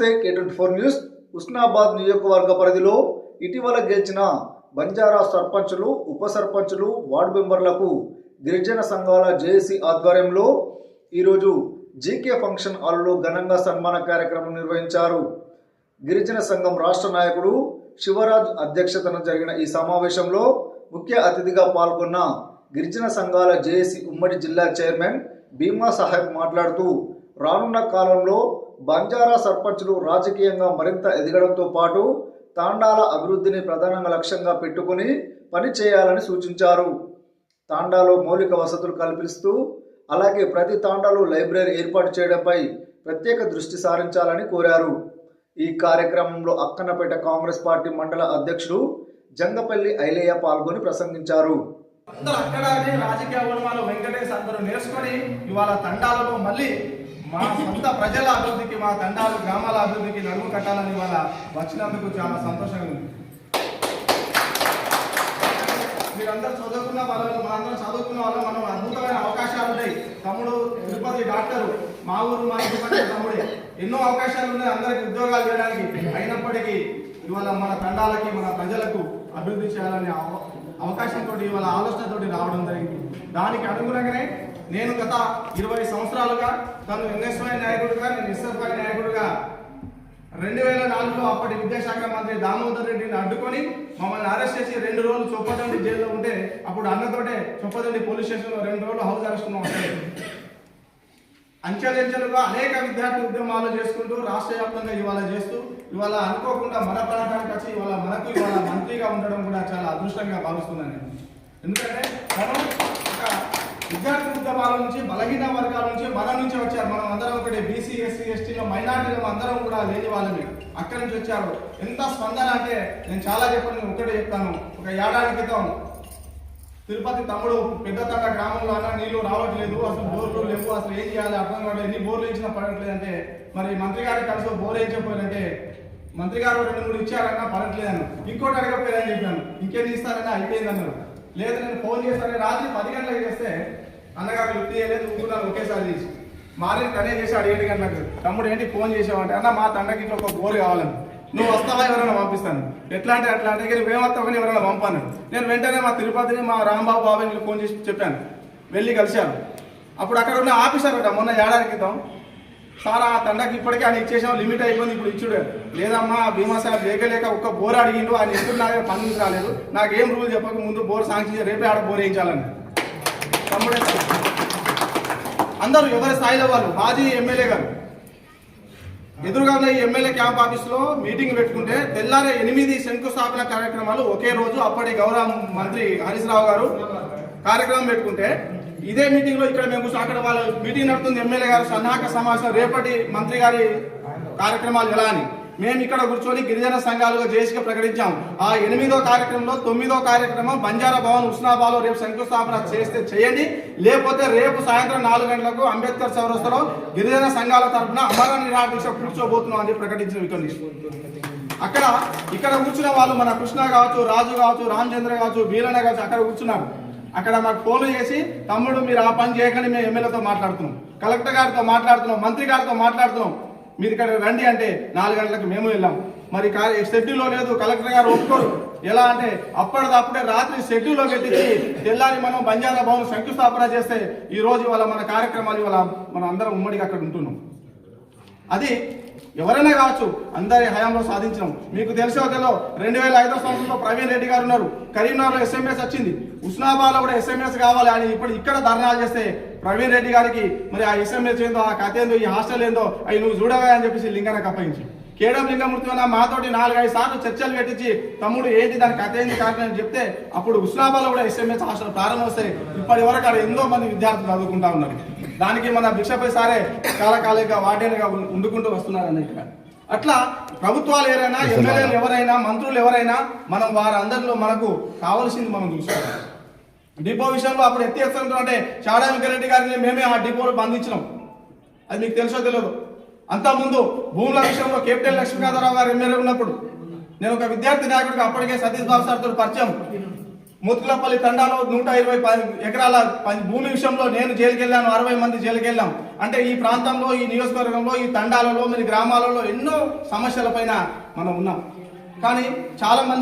నమస్తే K twenty four news. Usnabad నియోజకవర్గ పరిధిలో ఇటీవల గెలిచిన బంజారా సర్పంచులు ఉప సర్పంచులు వార్డు మెంబర్లకు గిరిజన సంఘాల జేఏసీ ఆధ్వర్యంలో ఈరోజు జీకే ఫంక్షన్ హాల్లో ఘనంగా సన్మాన కార్యక్రమం నిర్వహించారు. గిరిజన సంఘం రాష్ట్ర నాయకుడు శివరాజ్ అధ్యక్షతన జరిగిన ఈ సమావేశంలో ముఖ్య అతిథిగా పాల్గొన్న గిరిజన సంఘాల జేఏసీ ఉమ్మడి జిల్లా చైర్మన్ భీమా సాహెబ్ మాట్లాడుతూ రానున్న కాలంలో బంజారా సర్పంచ్లు రాజకీయంగా మరింత ఎదగడంతో పాటు తాండాల అభివృద్ధిని ప్రధానంగా లక్ష్యంగా పెట్టుకుని పని చేయాలని సూచించారు. తాండాలో మౌలిక వసతులు కల్పిస్తూ అలాగే ప్రతి తాండాలో లైబ్రరీ ఏర్పాటు చేయడంపై ప్రత్యేక దృష్టి సారించాలని కోరారు. ఈ కార్యక్రమంలో అక్కన్నపేట కాంగ్రెస్ పార్టీ మండల అధ్యక్షుడు జంగపల్లి ఐలయ్య పాల్గొని ప్రసంగించారు. అందరూ అక్కడ రాజకీయ ఉద్యమాలు వెంకటేష్ అందరూ నేర్చుకొని ఇవాళ తండాలలో మళ్ళీ మా సొంత ప్రజల అభివృద్ధికి మా తండాలు గ్రామాల అభివృద్ధికి నడుము కట్టాలని వల్ల వచ్చినందుకు చాలా సంతోషంగా ఉంది. మీరందరూ చదువుకున్న వాళ్ళు మనందరం చదువుకున్న వాళ్ళు మనం అద్భుతమైన అవకాశాలు ఉంటాయి. తమ్ముడు తిరుపతి డాక్టర్ మా ఊరు మా తిరుపతి తమ్ముడే. ఎన్నో అవకాశాలు ఉన్నాయి అందరికి ఉద్యోగాలు చేయడానికి. అయినప్పటికీ ఇవాళ మన తండాలకి మన ప్రజలకు అభివృద్ధి చేయాలనే అవ- అవకాశంతో ఇవాళ ఆలోచనతోటి రావడం జరిగింది. దానికి అనుగుణంగానే నేను గత ఇరవై సంవత్సరాలుగా తను ఎన్ఎస్వై నాయకుడిగా నేను ఎస్ఎఫ్ఐ నాయకుడిగా రెండు వేల నాలుగులో అప్పటి విద్యాశాఖ మంత్రి దామోదర్ రెడ్డిని అడ్డుకొని మమ్మల్ని అరెస్ట్ చేసి రెండు రోజులు చొప్పదండి జైల్లో ఉంటే అప్పుడు అన్నతోటే చొప్పదండి పోలీస్ స్టేషన్లో రెండు రోజులు హౌస్ అరెస్ట్ ఉంటాయి అంచెలంచెలుగా అనేక విద్యార్థి ఉద్యమాలు చేసుకుంటూ రాష్ట్ర వ్యాప్తంగా ఇవాళ చేస్తూ ఇవాళ అనుకోకుండా మన ప్రాంతానికి వచ్చి ఇవాళ మనకు ఇవాళ మంత్రిగా ఉండడం కూడా చాలా అదృష్టంగా భావిస్తున్నాను నేను. ఎందుకంటే మనం విద్యార్థి ఉద్యమాల నుంచి బలహీన వర్గాల నుంచి మన నుంచి వచ్చారు. మనం అందరం ఒకటి బీసీ ఎస్సీ ఎస్టీలో మైనార్టీలో అందరం కూడా లేని వాళ్ళని అక్కడి నుంచి వచ్చారు. ఎంత స్పందన అంటే నేను చాలా చెప్పాను ఒకటే చెప్తాను. ఒక ఏడాది క్రితం తిరుపతి తమ్ముడు పెద్ద గ్రామంలో అన్న నీళ్ళు రావట్లేదు అసలు బోర్లు లేవు అసలు ఏం చేయాలి అర్థం కావట్లేదు. ఎన్ని బోర్లు ఇచ్చినా పడట్లేదు అంటే మరి మంత్రి గారికి కలిసి బోర్ ఏం చెప్పారంటే మంత్రి గారు రెండు మూడు ఇచ్చారన్నా పడట్లేదన్న. ఇంకోటి అడగపోయారని చెప్పాను. ఇంకేం ఇస్తారన్నా అయిపోయిందన్నారు లేదు నేను ఫోన్ చేస్తాను రాత్రి పది గంటలకు చేస్తే అన్నగారు లిఫ్ట్ చేయలేదు ఊరుకున్నాను ఒకేసారి చేసి మారే కనే చేశాడు ఏడు గంటలకు. తమ్ముడు ఏంటి ఫోన్ చేసావంటే అన్న మా తండ్రికి ఇట్లా ఒక బోర్ కావాలని నువ్వు వస్తావా ఎవరైనా పంపిస్తాను. ఎట్లా అంటే అట్లా అంటే నువ్వు ఏమొస్తావు కానీ ఎవరైనా పంపాను. నేను వెంటనే మా తిరుపతిని మా రాంబాబు బాబాయ్కి ఫోన్ చేసి చెప్పాను. వెళ్ళి కలిశాను అప్పుడు అక్కడ ఉన్న ఆఫీసర్ మొన్న ఏడాది క్రితం సార్ ఆ తండకి ఇప్పటికే ఆయన ఇచ్చేసాం లిమిట్ అయిపోయింది ఇప్పుడు ఇచ్చుడు. లేదమ్మా భీమా సార్ లేక ఒక్క బోర్ అడిగిండు ఆయన ఎప్పుడు నా దగ్గర పని రాలేదు. నాకేం రూల్ చెప్పక ముందు బోర్ శాంక్షన్ రేపే ఆడ బోర్ వేయించాలని. తమ్ముడే. అందరూ ఎవరి స్థాయిలో వాళ్ళు? మాజీ ఎమ్మెల్యే గారు. ఎదురుగా ఉన్న ఈ ఎమ్మెల్యే క్యాంప్ ఆఫీస్లో మీటింగ్ పెట్టుకుంటే తెల్లారే ఎనిమిది శంకుస్థాపన కార్యక్రమాలు ఒకే రోజు అప్పటి గౌరవ మంత్రి హరీష్ రావు గారు కార్యక్రమం పెట్టుకుంటే ఇదే మీటింగ్లో ఇక్కడ మేము కూర్చొని అక్కడ వాళ్ళ మీటింగ్ నడుతుంది ఎమ్మెల్యే గారు సన్నాహక సమావేశం రేపటి మంత్రి గారి కార్యక్రమాలు ఎలా అని. మేము ఇక్కడ కూర్చొని గిరిజన సంఘాలుగా జేసీగా ప్రకటించాం. ఆ ఎనిమిదో కార్యక్రమంలో తొమ్మిదో కార్యక్రమం బంజారా భవన్ ఉస్నాబాలో రేపు శంకుస్థాపన చేస్తే చేయండి. లేకపోతే రేపు సాయంత్రం నాలుగు గంటలకు అంబేద్కర్ చౌరస్తలో గిరిజన సంఘాల తరఫున అమర నిరాదీక్ష కూర్చోబోతున్నాం అని ప్రకటించిన ఇక్కడ అక్కడ ఇక్కడ కూర్చున్న వాళ్ళు మన కృష్ణ కావచ్చు రాజు కావచ్చు రామచంద్ర కావచ్చు బీరన్న కావచ్చు అక్కడ కూర్చున్నారు. అక్కడ మాకు ఫోన్లు చేసి తమ్ముడు మీరు ఆ పని చేయకండి మేము ఎమ్మెల్యేతో మాట్లాడుతున్నాం. కలెక్టర్ గారితో మాట్లాడుతున్నాం మంత్రి గారితో మాట్లాడుతున్నాం. మీరు ఇక్కడ రండి అంటే నాలుగు గంటలకు మేము వెళ్ళాం. మరి షెడ్యూల్లో లేదు కలెక్టర్ గారు ఒప్పుకోరు. ఎలా అంటే అప్పటిదప్పుడే రాత్రి షెడ్యూల్లో పెట్టించి తెల్లారి మనం బంజారా భవన్ శంకుస్థాపన చేస్తే ఈ రోజు ఇవాళ మన కార్యక్రమాలు ఇవాళ మనం అందరం ఉమ్మడిగా అక్కడ ఉంటున్నాం. అది ఎవరైనా కావచ్చు అందరి హయాంలో సాధించినాం. మీకు తెలిసే ఒకలో రెండు వేల ఐదో సంవత్సరంలో ప్రవీణ్ రెడ్డి గారు ఉన్నారు. కరీంనగర్లో ఎస్ఎంఎస్ వచ్చింది. ఉస్నాబాద్లో కూడా ఎస్ఎంఎస్ కావాలి అని ఇప్పుడు ఇక్కడ ధర్నాలు చేస్తే ప్రవీణ్ రెడ్డి గారికి మరి ఆ ఎస్ఎంఎస్ ఏందో ఆ కథ ఏందో ఈ హాస్టల్ ఏందో అవి నువ్వు చూడవా అని చెప్పేసి లింగానికి అప్పగించి కేడం లింగమూర్తి అన్న మాతోటి నాలుగైదు సార్లు చర్చలు పెట్టించి తమ్ముడు ఏంటి దాని కథ ఏంది కారణం అని చెప్తే అప్పుడు ఉస్నాబాద్లో కూడా ఎస్ఎంఎస్ హాస్టల్ ప్రారంభమవుతాయి ఇప్పటి వరకు అక్కడ ఎంతో మంది విద్యార్థులు చదువుకుంటా ఉన్నారు. దానికి మన బిషప్ సారే కాలకాలిక వార్డెన్గా ఉండుకుంటూ వస్తున్నారన్న ఇక్కడ అట్లా ప్రభుత్వాలు ఎవరైనా ఎమ్మెల్యేలు ఎవరైనా మంత్రులు ఎవరైనా మనం వారందరిలో మనకు కావాల్సింది మనం చూసుకోవాలి. డిపో విషయంలో అప్పుడు ఎత్తి అంటే చాడా వెంకరెడ్డి గారిని మేమే ఆ డిపోలో బంధించినాం. అది మీకు తెలుసో తెలియదు. అంతకుముందు భూముల విషయంలో కెప్టెన్ లక్ష్మీనాథరావు గారు ఎమ్మెల్యే ఉన్నప్పుడు నేను ఒక విద్యార్థి నాయకుడిగా అప్పటికే సతీష్ బాబు సార్తో పరిచయం. ముతుకులపల్లి తండాలో నూట ఇరవై ఎకరాల భూమి విషయంలో నేను జైలుకి వెళ్ళాను అరవై మంది జైలుకి వెళ్ళాం అంటే ఈ ప్రాంతంలో ఈ నియోజకవర్గంలో ఈ తండాలలో మరి గ్రామాలలో ఎన్నో సమస్యల పైన మనం ఉన్నాం. కానీ చాలా మంది